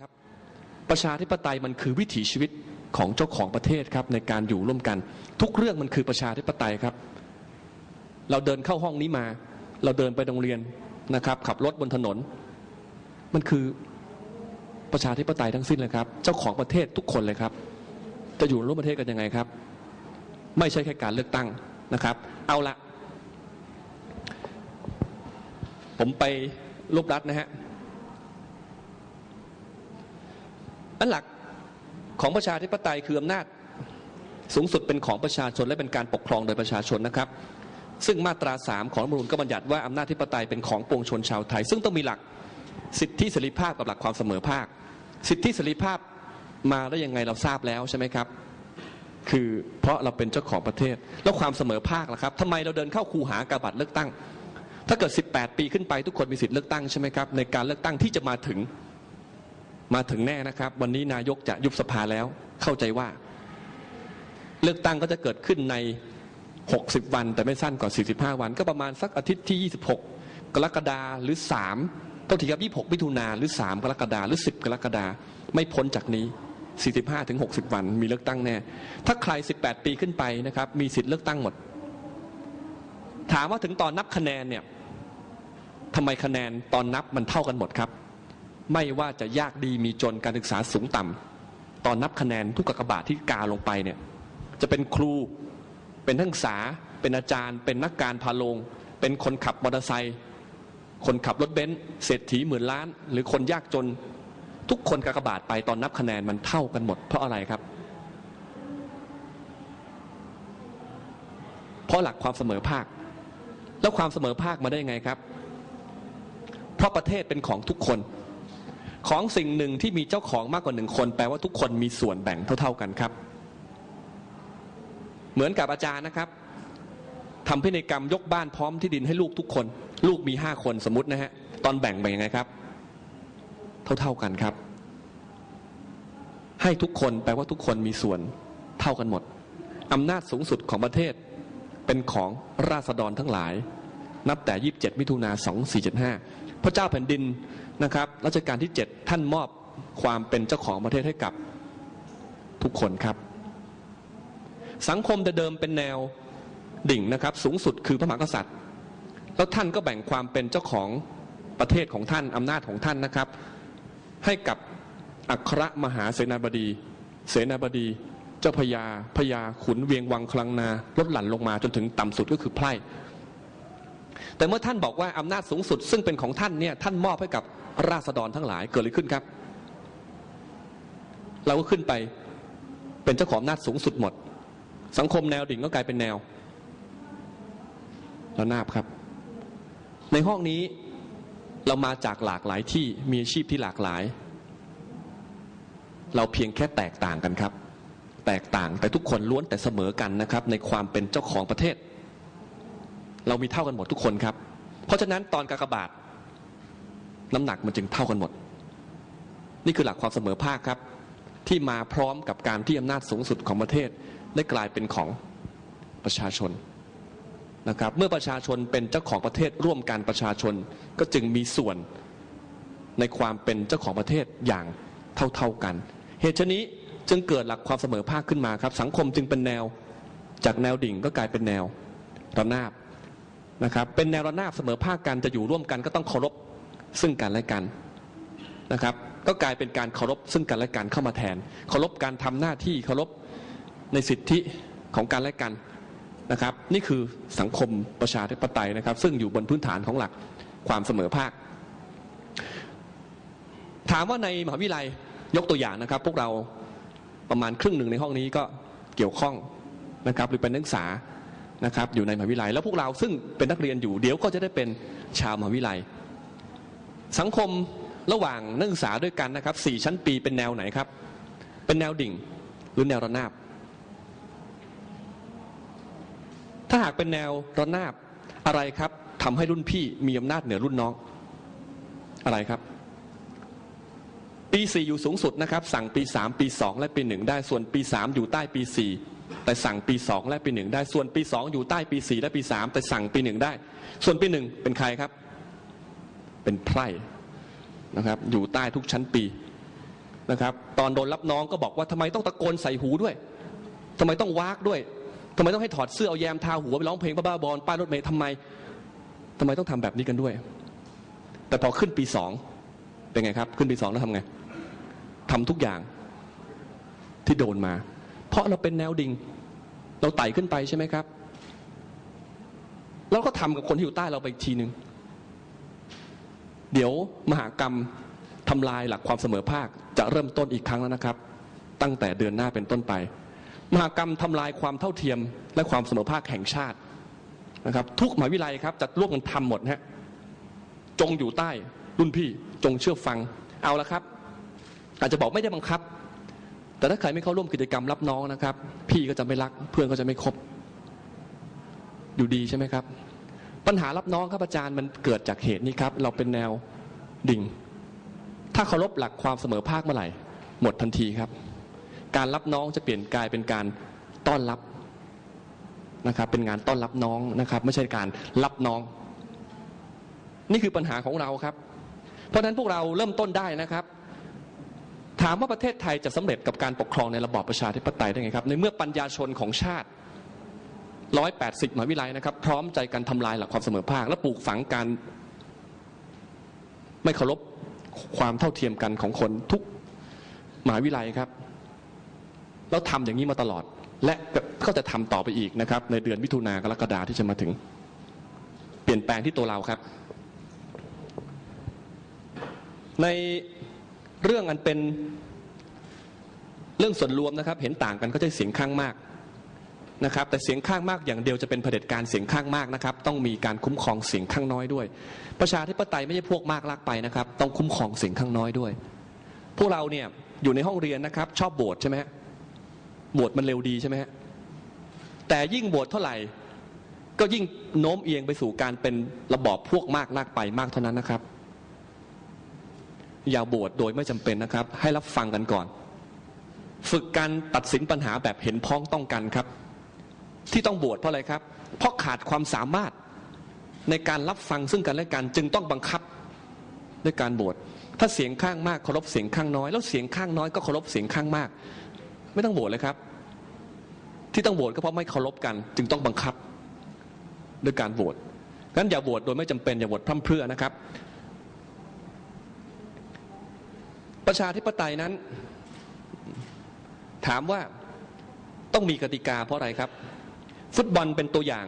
ครับประชาธิปไตยมันคือวิถีชีวิตของเจ้าของประเทศครับในการอยู่ร่วมกัน ทุกเรื่องมันคือประชาธิปไตยครับ เราเดินเข้าห้องนี้มา เราเดินไปโรงเรียนนะครับ ขับรถบนถนน มันคือประชาธิปไตยทั้งสิ้นเลยครับ เจ้าของประเทศทุกคนเลยครับ จะอยู่ร่วมประเทศกันยังไงครับ ไม่ใช่แค่การเลือกตั้งนะครับ เอาละผมไปรูปรัดนะฮะ อันหลักของประชาธิปไตยคืออำนาจ สูงสุดเป็นของประชาชนและเป็นการปกครองโดยประชาชนนะครับ ซึ่งมาตราสามของรัฐธรรมนูญก็บัญญัติว่าอำนาจธิปไตยเป็นของปวงชนชาวไทย ซึ่งต้องมีหลักสิทธิเสรีภาพกับหลักความเสมอภาค สิทธิเสรีภาพมาได้ยังไงเราทราบแล้วใช่ไหมครับ คือเพราะเราเป็นเจ้าของประเทศ แล้วความเสมอภาคล่ะครับทำไมเราเดินเข้าคูหากาบัตรเลือกตั้ง ถ้าเกิด 18 ปีขึ้นไปทุกคนมีสิทธิเลือกตั้งใช่ไหมครับในการเลือกตั้งที่จะมาถึง มาถึงแน่นะครับ วันนี้นายกจะยุบสภาแล้ว เข้าใจว่า เลือกตั้งก็จะเกิดขึ้นใน 60 วัน แต่ไม่สั้นกว่า 45 วัน ก็ประมาณสักอาทิตย์ที่ 26 กรกฎาหรือ3ต้องถือกับ 26 มิถุนาหรือ 3 กรกฎาหรือ 10 กรกฎาไม่พ้นจากนี้ 45ถึง60 วัน มีเลือกตั้งแน่ ถ้าใคร 18 ปีขึ้นไปนะครับ มีสิทธิ์เลือกตั้งหมด ถามว่าถึงตอนนับคะแนนเนี่ยทำไมคะแนนตอนนับมันเท่ากันหมดครับ ไม่ว่าจะยากดีมีจนการศึกษาสูงต่ำตอนนับคะแนนทุกกากบาทที่กาลงไปเนี่ยจะเป็นครูเป็นนักศึกษา เป็นอาจารย์ เป็นนักการพาลง เป็นคนขับมอเตอร์ไซค์คนขับรถเบนซ์เศรษฐีหมื่นล้าน หรือคนยากจน ทุกคนกากบาทไปตอนนับคะแนนมันเท่ากันหมด เพราะอะไรครับ เพราะหลักความเสมอภาค แล้วความเสมอภาคมาได้ยังไงครับ เพราะประเทศเป็นของทุกคน ของสิ่งหนึ่งที่มีเจ้าของมากกว่าหนึ่งคน แปลว่าทุกคนมีส่วนแบ่งเท่า ๆกันครับ เหมือนกับอาจารย์นะครับทำพินัยกรรมยกบ้านพร้อมที่ดินให้ลูกทุกคน ลูกมีห้าคนสมมตินะฮะตอนแบ่งแบ่งยังไงครับ เท่าๆกันครับ ให้ทุกคนแปลว่าทุกคนมีส่วนเท่ากันหมดอำนาจสูงสุดของประเทศเป็นของราษฎรทั้งหลาย นับแต่ 27 มิถุนา2475 พระเจ้าแผ่นดินนะครับรัชกาลที่ 7 ท่านมอบความเป็นเจ้าของประเทศให้กับทุกคนครับ สังคมเดิมเป็นแนวดิ่งนะครับ สูงสุดคือพระมหากษัตริย์ แล้วท่านก็แบ่งความเป็นเจ้าของประเทศของท่านอำนาจของท่านนะครับ ให้กับอัครมหาเสนาบดี เสนาบดีเจ้าพญาพญาขุนเวียงวังคลังนาลดหลั่นลงมาจนถึงต่ำสุดก็คือไพร่ แต่เมื่อท่านบอกว่าอำนาจสูงสุด ซึ่งเป็นของท่านเนี่ยท่านมอบให้กับราษฎรทั้งหลายเกิดอะไรขึ้นครับ เราก็ขึ้นไปเป็นเจ้าของอำนาจสูงสุดหมด สังคมแนวดิ่งก็กลายเป็นแนวระนาบครับ ในห้องนี้เรามาจากหลากหลายที่มีอาชีพที่หลากหลาย เราเพียงแค่แตกต่างกันครับ แตกต่างแต่ทุกคนล้วนแต่เสมอกันนะครับ ในความเป็นเจ้าของประเทศ เรามีเท่ากันหมดทุกคนครับ เพราะฉะนั้นตอนกากบาทน้ำหนักมันจึงเท่ากันหมด นี่คือหลักความเสมอภาคครับ ที่มาพร้อมกับการที่อำนาจสูงสุดของประเทศ ได้กลายเป็นของประชาชนนะครับเมื่อประชาชนเป็นเจ้าของประเทศร่วมกันประชาชนก็จึงมีส่วนในความเป็นเจ้าของประเทศอย่างเท่าๆกัน เหตุฉนี้จึงเกิดหลักความเสมอภาคขึ้นมาครับ สังคมจึงเป็นแนวจากแนวดิ่งก็กลายเป็นแนวระนาบ นะครับ เป็นแนวระนาบเสมอภาคกันจะอยู่ร่วมกันก็ต้องเคารพซึ่งกันและกันนะครับ ก็กลายเป็นการเคารพซึ่งกันและกันเข้ามาแทน เคารพการทำหน้าที่เคารพในสิทธิของการและกันนะครับ นี่คือสังคมประชาธิปไตยนะครับ ซึ่งอยู่บนพื้นฐานของหลักความเสมอภาค ถามว่าในมหาวิทยาลัยยกตัวอย่างนะครับ พวกเราประมาณครึ่งหนึ่งในห้องนี้ก็เกี่ยวข้องนะครับ หรือเป็นนักศึกษา นะครับอยู่ในมหาวิทยาลัยแล้วพวกเราซึ่งเป็นนักเรียนอยู่เดี๋ยวก็จะได้เป็นชาวมหาวิทยาลัย สังคมระหว่างนักศึกษาด้วยกันนะครับสี่ชั้นปีเป็นแนวไหนครับ เป็นแนวดิ่งหรือแนวระนาบ ถ้าหากเป็นแนวระนาบอะไรครับทำให้รุ่นพี่มีอำนาจเหนือรุ่นน้อง อะไรครับ ปี4อยู่สูงสุดนะครับ สั่งปี3ปี2และปี1ได้ส่วนปี3อยู่ใต้ปี4 แต่สั่งปี2และปี1ได้ ส่วนปี2องอยู่ใต้ปี4และปี3แต่สั่งปี1ได้ ส่วนปี1เป็นใครครับ เป็นไพร่นะครับ อยู่ใต้ทุกชั้นปีนะครับ ตอนโดนรับน้องก็บอกว่าทำไมต้องตะโกนใส่หูด้วยทำไมต้องวากด้วยทำไมต้องให้ถอดเสื้อเอาแยมทาหัวไปร้องเพลงบ้าๆบอลป้ายรถเมล์ทำไมทำไมต้องทำแบบนี้กันด้วย แต่พอขึ้นปีสองเป็นไงครับ ขึ้นปีสองแล้วทำไงทำทุกอย่างที่โดนมา เพราะเราเป็นแนวดิ่ง เราไต่ขึ้นไปใช่ไหมครับ แล้วก็ทำกับคนที่อยู่ใต้เราไปอีกทีหนึ่งเดี๋ยวมหากรรมทำลายหลักความเสมอภาค จะเริ่มต้นอีกครั้งแล้วนะครับ ตั้งแต่เดือนหน้าเป็นต้นไป มหากรรมทำลายความเท่าเทียม และความเสมอภาคแห่งชาตินะครับ ทุกมหาวิทยาลัยครับจะร่วมกันทำหมดฮะจงอยู่ใต้รุ่นพี่จงเชื่อฟังเอาละครับ อาจจะบอกไม่ได้บังคับ แต่ถ้าใครไม่เข้าร่วมกิจกรรมรับน้องนะครับ พี่ก็จะไม่รัก เพื่อนก็จะไม่คบ อยู่ดีใช่ไหมครับ ปัญหารับน้องครับอาจารย์มันเกิดจากเหตุนี้ครับ เราเป็นแนวดิ่ง ถ้าเคารพหลักความเสมอภาคเมื่อไหร่ หมดทันทีครับ การรับน้องจะเปลี่ยนกลายเป็นการต้อนรับนะครับ เป็นงานต้อนรับน้องนะครับ ไม่ใช่การรับน้อง นี่คือปัญหาของเราครับ เพราะฉะนั้นพวกเราเริ่มต้นได้นะครับ ถามว่าประเทศไทยจะสำเร็จกับการปกครองในระบอบประชาธิปไตยได้ไงครับ ในเมื่อปัญญาชนของชาติ 180มหาวิทยาลัยนะครับ พร้อมใจกันทำลายหลักความเสมอภาค และปลูกฝังการ ไม่เคารพความเท่าเทียมกันของคนทุกมหาวิทยาลัยครับแล้วทำอย่างนี้มาตลอด และก็จะทำต่อไปอีกนะครับ ในเดือนมิถุนากรกฎาที่จะมาถึง เปลี่ยนแปลงที่ตัวเราครับ ใน เรื่องอันเป็นเรื่องส่วนรวมนะครับ เห็นต่างกันก็จะเสียงข้างมากนะครับ แต่เสียงข้างมากอย่างเดียวจะเป็นเผด็จการเสียงข้างมากนะครับ ต้องมีการคุ้มครองเสียงข้างน้อยด้วย ประชาธิปไตยไม่ใช่พวกมากลากไปนะครับ ต้องคุ้มครองเสียงข้างน้อยด้วย พวกเราเนี่ยอยู่ในห้องเรียนนะครับ ชอบโบสใช่ไหมฮะโบสมันเร็วดีใช่ไหมฮะแต่ยิ่งโบสเท่าไหร่ก็ยิ่งโน้มเอียงไปสู่การเป็นระบอบพวกมากลากไปมากเท่านั้นนะครับ อย่าโบสโดยไม่จำเป็นนะครับ ให้รับฟังกันก่อน ฝึกการตัดสินปัญหาแบบเห็นพ้องต้องกันครับ ที่ต้องบวชเพราะอะไรครับ เพราะขาดความสามารถในการรับฟังซึ่งกันและกันจึงต้องบังคับด้วยการบวชถ้าเสียงข้างมากเคารพเสียงข้างน้อย แล้วเสียงข้างน้อยก็เคารพเสียงข้างมาก ไม่ต้องบวชเลยครับ ที่ต้องบวชก็เพราะไม่เคารพกัน จึงต้องบังคับด้วยการบวชงั้นอย่าบวชโดยไม่จำเป็นอย่าบวชพร่ำเพรื่อนะครับ ประชาธิปไตยนั้น ถามว่าต้องมีกติกาเพราะอะไรครับ ฟุตบอลเป็นตัวอย่าง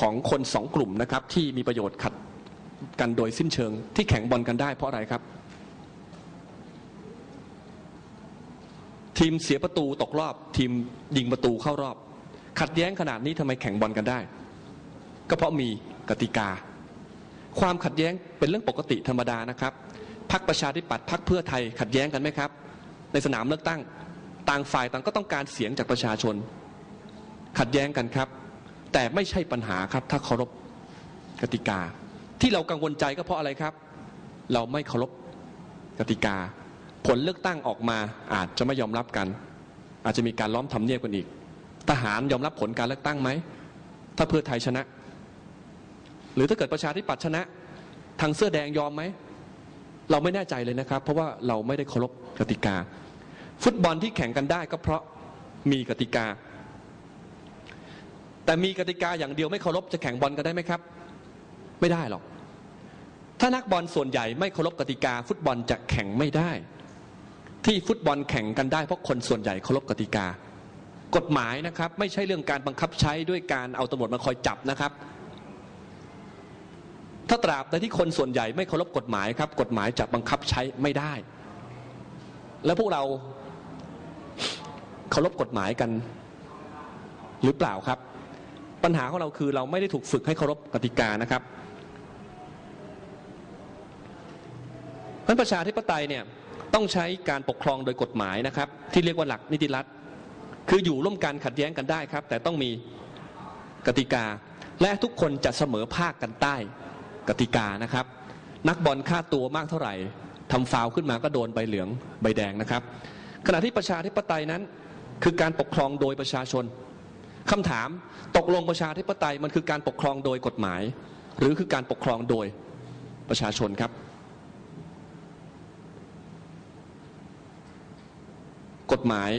ของคนสองกลุ่มนะครับ ที่มีประโยชน์ขัดกันโดยสิ้นเชิง ที่แข่งบอลกันได้เพราะอะไรครับ ทีมเสียประตูตกรอบ ทีมยิงประตูเข้ารอบ ขัดแย้งขนาดนี้ทำไมแข่งบอลกันได้ ก็เพราะมีกติกา ความขัดแย้งเป็นเรื่องปกติธรรมดานะครับ พักประชาธิปัตย์พักเพื่อไทยขัดแย้งกันไหมครับ ในสนามเลือกตั้ง ต่างฝ่ายต่างก็ต้องการเสียงจากประชาชน ขัดแย้งกันครับ แต่ไม่ใช่ปัญหาครับ ถ้าเคารพกติกา ที่เรากังวลใจก็เพราะอะไรครับ เราไม่เคารพกติกา ผลเลือกตั้งออกมาอาจจะไม่ยอมรับกัน อาจจะมีการล้อมทำเนียบกันอีก ทหารยอมรับผลการเลือกตั้งไหมถ้าเพื่อไทยชนะ หรือถ้าเกิดประชาธิปัตย์ชนะ ทางเสื้อแดงยอมไหม เราไม่แน่ใจเลยนะครับ เพราะว่าเราไม่ได้เคารพกติกา ฟุตบอลที่แข่งกันได้ก็เพราะมีกติกา แต่มีกติกาอย่างเดียวไม่เคารพจะแข่งบอลกันได้ไหมครับ ไม่ได้หรอก ถ้านักบอลส่วนใหญ่ไม่เคารพกติกา ฟุตบอลจะแข่งไม่ได้ ที่ฟุตบอลแข่งกันได้เพราะคนส่วนใหญ่เคารพกติกากฎหมายนะครับ ไม่ใช่เรื่องการบังคับใช้ด้วยการเอาตำรวจมาคอยจับนะครับ ถ้าตราบใดที่คนส่วนใหญ่ไม่เคารพกฎหมายครับ กฎหมายจะบังคับใช้ไม่ได้ แล้วพวกเราเคารพกฎหมายกัน หรือเปล่าครับ ปัญหาของเราคือเราไม่ได้ถูกฝึกให้เคารพกติกานะครับเพราะประชาธิปไตยเนี่ยต้องใช้การปกครองโดยกฎหมายนะครับ ที่เรียกว่าหลักนิติรัฐ คืออยู่ร่วมกันขัดแย้งกันได้ครับ แต่ต้องมีกติกาและทุกคนจะเสมอภาคกันใต้ กติกานะครับ นักบอลค่าตัวมากเท่าไหร่ทำฟาวขึ้นมาก็โดนใบเหลืองใบแดงนะครับ ขณะที่ประชาธิปไตยนั้น คือการปกครองโดยประชาชนคำถามตกลงประชาธิปไตยมันคือการปกครองโดยกฎหมาย หรือคือการปกครองโดยประชาชนครับ กฎหมาย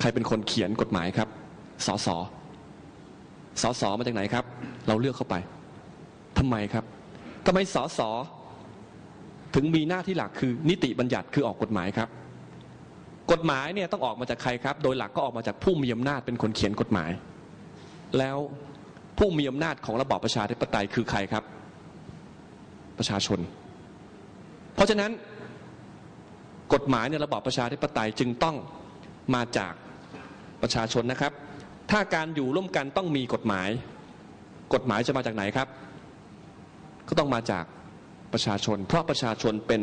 ใครเป็นคนเขียนกฎหมายครับสสสสมาจากไหนครับ เราเลือกเข้าไป ทำไมครับทำไมสสถึงมีหน้าที่หลักคือนิติบัญญัติคือออกกฎหมายครับ กฎหมายเนี่ยต้องออกมาจากใครครับ โดยหลักก็ออกมาจากผู้มีอำนาจเป็นคนเขียนกฎหมาย แล้วผู้มีอำนาจของระบอบประชาธิปไตยคือใครครับ ประชาชน เพราะฉะนั้น กฎหมายในระบอบประชาธิปไตยจึงต้องมาจากประชาชนนะครับ ถ้าการอยู่ร่วมกันต้องมีกฎหมาย กฎหมายจะมาจากไหนครับ ก็ต้องมาจากประชาชน เพราะประชาชนเป็น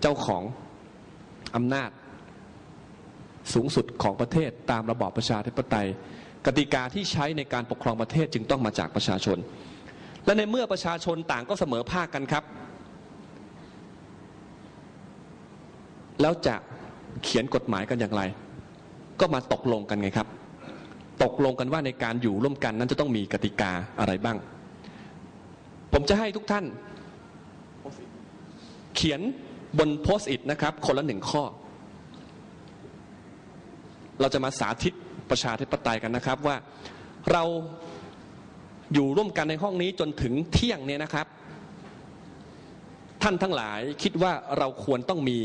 เจ้าของอำนาจสูงสุดของประเทศตามระบอบประชาธิปไตย กติกาที่ใช้ในการปกครองประเทศจึงต้องมาจากประชาชน และในเมื่อประชาชนต่างก็เสมอภาคกันครับ แล้วจะเขียนกฎหมายกันอย่างไร ก็มาตกลงกันไงครับ ตกลงกันว่าในการอยู่ร่วมกันนั้นจะต้องมีกติกาอะไรบ้าง ผมจะให้ทุกท่าน เขียนบนโพสต์อิทนะครับ คนละหนึ่งข้อ เราจะมาสาธิตประชาธิปไตยกันนะครับว่าเราอยู่ร่วมกันในห้องนี้จนถึงเที่ยงเนี่ยนะครับ ท่านทั้งหลายคิดว่าเราควรต้องมี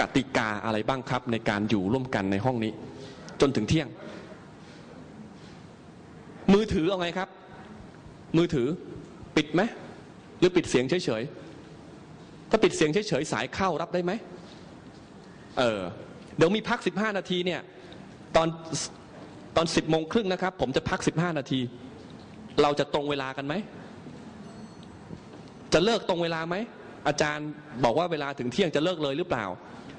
กติกาอะไรบ้างครับ ในการอยู่ร่วมกันในห้องนี้ จนถึงเที่ยง มือถือเอาไงครับ มือถือ ปิดไหมหรือปิดเสียงเฉยๆถ้าปิดเสียงเฉยๆสายเข้ารับได้ไหมเออเดี๋ยวมีพัก15นาทีเนี่ยตอนตอน10โมงครึ่งนะครับ ผมจะพัก15นาที เราจะตรงเวลากันไหม จะเลิกตรงเวลาไหม อาจารย์บอกว่าเวลาถึงเที่ยงจะเลิกเลยหรือเปล่า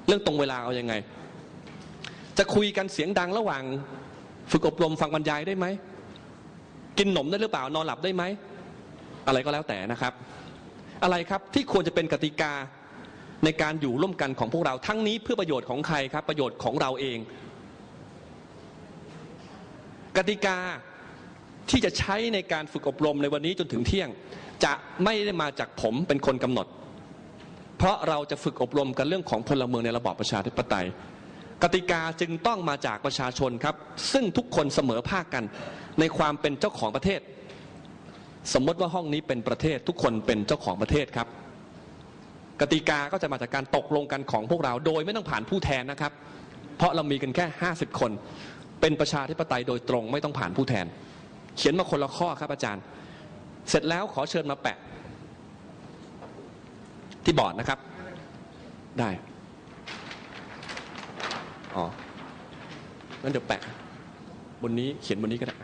เรื่องตรงเวลาเอาอยัางไง จะคุยกันเสียงดังระหว่าง ฝึกอบรมฟังบรรยายได้ไหม กินหนมได้หรือเปล่านอนหลับได้ไหม อะไรก็แล้วแต่นะครับ อะไรครับที่ควรจะเป็นกติกาในการอยู่ร่วมกันของพวกเราทั้งนี้เพื่อประโยชน์ของใครครับ ประโยชน์ของเราเอง กติกาที่จะใช้ในการฝึกอบรมในวันนี้จนถึงเที่ยง จะไม่ได้มาจากผมเป็นคนกำหนด เพราะเราจะฝึกอบรมกันเรื่องของพลเมืองในระบอบประชาธิปไตย กติกาจึงต้องมาจากประชาชนครับ ซึ่งทุกคนเสมอภาคกันในความเป็นเจ้าของประเทศ สมมติว่าห้องนี้เป็นประเทศทุกคนเป็นเจ้าของประเทศครับ กติกาก็จะมาจากการตกลงกันของพวกเราโดยไม่ต้องผ่านผู้แทนนะครับ เพราะเรามีกันแค่ 50 คน เป็นประชาธิปไตยโดยตรงไม่ต้องผ่านผู้แทน เขียนมาคนละข้อครับอาจารย์ เสร็จแล้วขอเชิญมาแปะ ที่บอร์ดนะครับ ได้อ๋องั้นเดี๋ยวแปะ บนนี้เขียนบนนี้ก็ได้